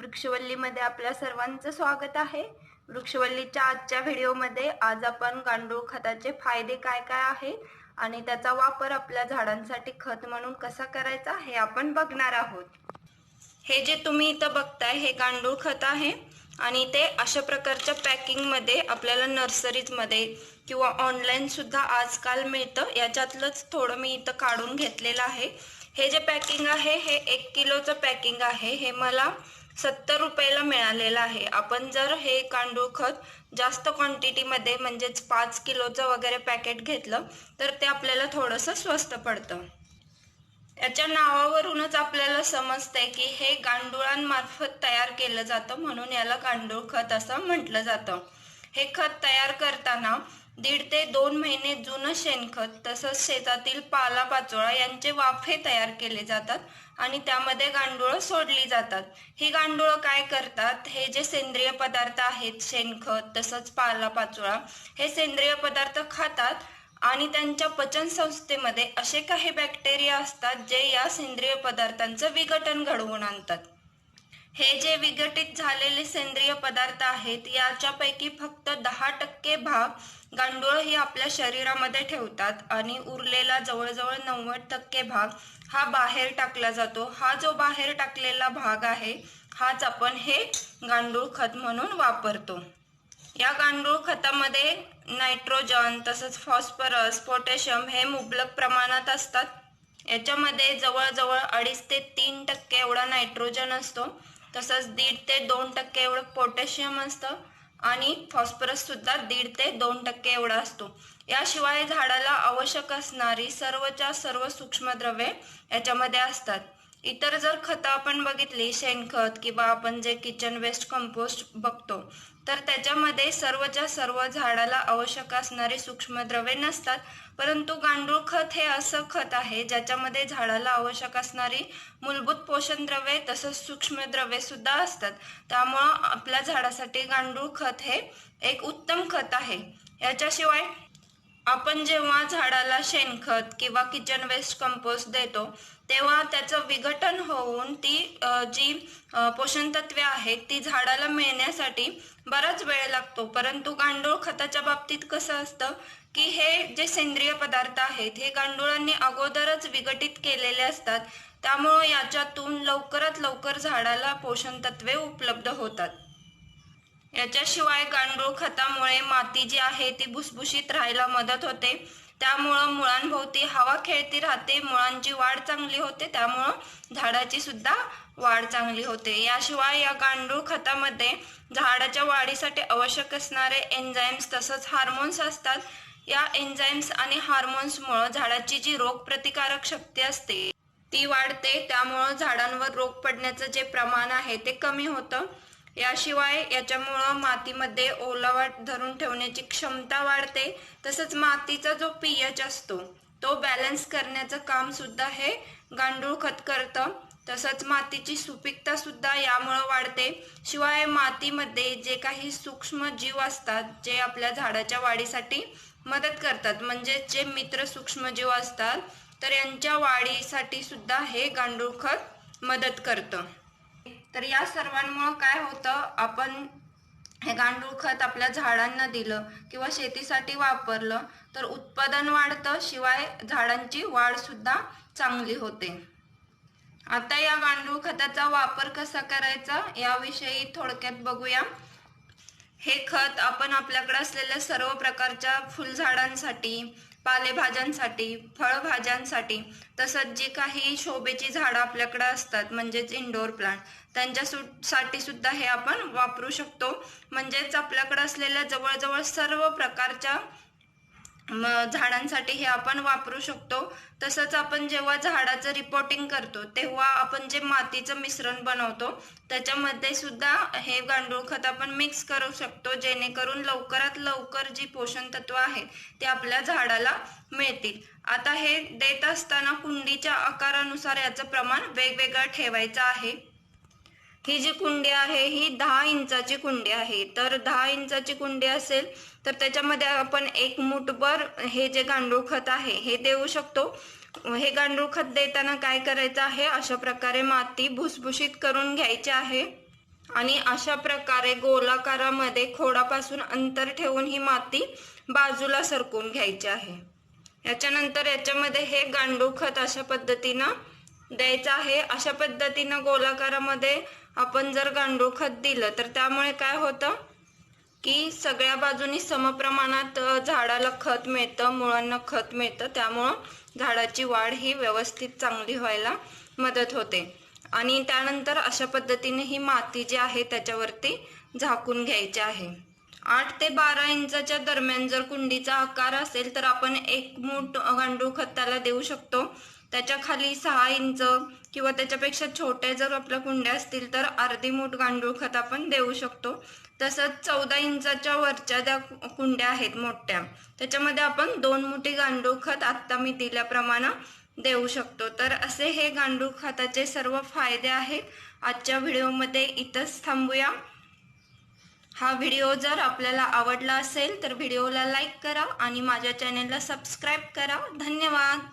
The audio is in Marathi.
वृक्षवल्लीमध्ये आपल्या सर्वांचं स्वागत आहे. वृक्षवल्लीच्या आजच्या व्हिडिओमध्ये आज आपण गांडूळ खताचे फायदे काय काय आहे आणि त्याचा वापर आपल्या झाडांसाठी खत म्हणून कसा करायचा हे आपण बघणार आहोत. हे जे तुम्ही इथं बघताय हे गांडूळ खत आहे आणि ते अशा प्रकारच्या पॅकिंगमध्ये आपल्याला नर्सरीजमध्ये किंवा ऑनलाईन सुद्धा आजकाल मिळतं. याच्यातलंच थोडं मी इथं काढून घेतलेलं आहे. हे जे पॅकिंग आहे हे एक किलोचं पॅकिंग आहे. हे मला सत्तर रुपयाला मिळालेलं आहे. आपण जर हे गांडूळ खत जास्त क्वांटिटीमध्ये म्हणजेच पाच किलोचं वगैरे पॅकेट घेतलं तर ते आपल्याला थोडंसं स्वस्त पडतं. याच्या नावावरूनच आपल्याला समजतंय की हे गांडुळांमार्फत तयार केलं जातं म्हणून याला गांडूळ खत असं म्हटलं जातं. हे खत तयार करताना दीड ते दोन महिने जुनं शेणखत तसंच शेतातील पालापाचोळा यांचे वाफे तयार केले जातात आणि त्यामध्ये गांडुळं सोडली जातात. ही गांडुळं काय करतात? हे जे सेंद्रिय पदार्थ आहेत शेणखत तसंच पालापाचोळा हे सेंद्रिय पदार्थ खातात आणि त्यांच्या पचन संस्थेमध्ये असे काही बॅक्टेरिया असतात जे या सेंद्रिय पदार्थांचं विघटन घडवून आणतात. हे जे विघटित झालेले सेंद्रिय पदार्थ आहेत याच्यापैकी फक्त दहा टक्के भाग गांडूळ ही आपल्या शरीरामध्ये ठेवतात आणि उरलेला जवळजवळ नव्वद टक्के भाग हा बाहेर टाकला जातो. हा जो बाहेर टाकलेला भाग आहे हाच आपण हे गांडूळ खत म्हणून वापरतो. या गांडूळ खतामध्ये नायट्रोजन तसंच फॉस्फरस पोटॅशियम हे मुबलक प्रमाणात असतात. याच्यामध्ये जवळजवळ अडीच ते तीन टक्के एवढा नायट्रोजन असतो. तसंच दीड ते दोन टक्के एवढं पोटॅशियम असतं आणि फॉस्फरस सुद्धा दीड ते दोन टक्के एवढा असतो. याशिवाय झाडाला आवश्यक असणारी सर्वच्या सर्व सूक्ष्मद्रव्ये याच्यामध्ये असतात. इतर जर खतं आपण बघितली शेणखत किंवा आपण जे किचन वेस्ट कंपोस्ट बघतो तर त्याच्यामध्ये सर्वच्या सर्व झाडाला आवश्यक असणारी सूक्ष्मद्रव्ये नसतात. परंतु गांडूळ खत हे असं खत आहे ज्याच्यामध्ये झाडाला आवश्यक असणारी मूलभूत पोषण द्रव्ये तसंच सूक्ष्मद्रव्ये सुद्धा असतात. त्यामुळं आपल्या झाडासाठी गांडूळ खत हे एक उत्तम खत आहे. याच्याशिवाय आपण जेव्हा झाडाला शेणखत किंवा किचन वेस्ट कंपोस्ट देतो तेव्हा त्याचं विघटन होऊन ती जी पोषण तत्वे आहेत ती झाडाला मिळण्यासाठी बराच वेळ लागतो. परंतु गांडूळ खताच्या बाबतीत कसं असतं की हे जे सेंद्रिय पदार्थ आहेत हे गांडुळांनी अगोदरच विघटित केलेले असतात. त्यामुळं याच्यातून लवकरात लवकर झाडाला पोषण तत्वे उपलब्ध होतात. याच्याशिवाय गांडूळ खतामुळे माती जी आहे ती भुसभुशीत राहायला मदत होते. त्यामुळं मुळांभोवती हवा खेळती राहते मुळांची वाढ चांगली होते त्यामुळं झाडाची सुद्धा वाढ चांगली होते. याशिवाय या गांडूळ खतामध्ये झाडाच्या वाढीसाठी आवश्यक असणारे एन्झाईम्स तसंच हार्मोन्स असतात. या एन्झाईम्स आणि हार्मोन्समुळं झाडाची जी रोगप्रतिकारक शक्ती असते ती वाढते. त्यामुळं झाडांवर रोग पडण्याचं जे प्रमाण आहे ते कमी होतं. याशिवाय याच्यामुळं मातीमध्ये ओलावा धरून ठेवण्याची क्षमता वाढते. तसंच मातीचा जो पीएच असतो तो बॅलन्स करण्याचं काम सुद्धा हे गांडूळ खत करतं. तसंच मातीची सुपीकता सुद्धा यामुळं वाढते. शिवाय मातीमध्ये जे काही सूक्ष्म जीव असतात जे आपल्या झाडाच्या वाढीसाठी मदत करतात म्हणजे जे मित्र सूक्ष्मजीव असतात तर यांच्या वाढीसाठी सुद्धा हे गांडूळ खत मदत करतं. तर या सर्वांमुळं काय होतं आपण हे गांडूळ खत आपल्या झाडांना दिलं किंवा शेतीसाठी वापरलं तर उत्पादन वाढतं शिवाय झाडांची वाढसुद्धा चांगली होते. आता या गांडूळ खताचा वापर कसा करायचा याविषयी थोडक्यात बघूया. हे खत आपण आपल्याकडे असलेल्या सर्व प्रकारच्या फुलझाडांसाठी पालेभाज्यांसाठी फळभाज्यांसाठी तसंच जी काही शोभेची झाडं आपल्याकडे असतात म्हणजेच इंडोर प्लांट त्यांच्या सूटसाठी सुद्धा हे आपण वापरू शकतो. म्हणजेच आपल्याकडे असलेल्या जवळजवळ सर्व प्रकारच्या झाडांसाठी हे आपण वापरू शकतो. तसंच आपण जेव्हा झाडाचं रिपोर्टिंग करतो तेव्हा आपण जे मातीचं मिश्रण बनवतो त्याच्यामध्ये सुद्धा हे गांडूळ खत आपण मिक्स करू शकतो जेणेकरून लवकरात लवकर जी पोषण तत्व आहेत ते आपल्या झाडाला मिळतील. आता हे देत असताना कुंडीच्या आकारानुसार याचं प्रमाण वेगवेगळं ठेवायचं आहे. ही जी कुंडी आहे ही दहा इंचाची कुंडी आहे. तर दहा इंचाची कुंडी असेल तर त्याच्यामध्ये आपण एक मुठभर हे जे गांडूळ खत आहे हे देऊ शकतो. हे गांडूळ खत देताना काय करायचं आहे? अशा प्रकारे माती भुसभुशीत करून घ्यायची आहे. आणि अशा प्रकारे गोलाकारामध्ये खोडापासून अंतर ठेवून ही माती बाजूला सरकून घ्यायची आहे. याच्यानंतर याच्यामध्ये हे गांडूळ खत अशा पद्धतीनं द्यायचं आहे. अशा पद्धतीनं गोलाकारामध्ये आपण जर गांडूळ खत दिलं तर त्यामुळे काय होतं? की सगळ्या बाजूनी समप्रमाणात झाडाला खत मिळतं मुळांना खत मिळतं. त्यामुळं झाडाची वाढ ही व्यवस्थित चांगली व्हायला मदत होते. आणि त्यानंतर अशा पद्धतीने ही माती जी आहे त्याच्यावरती झाकून घ्यायची आहे. आठ ते बारा इंचाच्या दरम्यान जर कुंडीचा आकार असेल तर आपण एक मूठ गांडूळ खत त्याला देऊ शकतो. त्याच्याखाली सहा इंच किंवा त्याच्यापेक्षा छोट्या जर आपल्या कुंड्या असतील तर अर्धी मूठ गांडूळ खत आपण देऊ शकतो. तसंच चौदा इंचाच्या वरच्या ज्या कुंड्या आहेत मोठ्या. त्याच्यामध्ये आपण दोन मुठी गांडूळ खत आत्ता मी दिल्याप्रमाणे देऊ शकतो. तर असे हे गांडूळ खताचे सर्व फायदे आहेत. आजच्या व्हिडिओमध्ये इथंच थांबूया. हा व्हिडिओ जर आपल्याला आवडला असेल तर व्हिडिओला लाईक करा आणि माझ्या चॅनेलला सबस्क्राईब करा. धन्यवाद!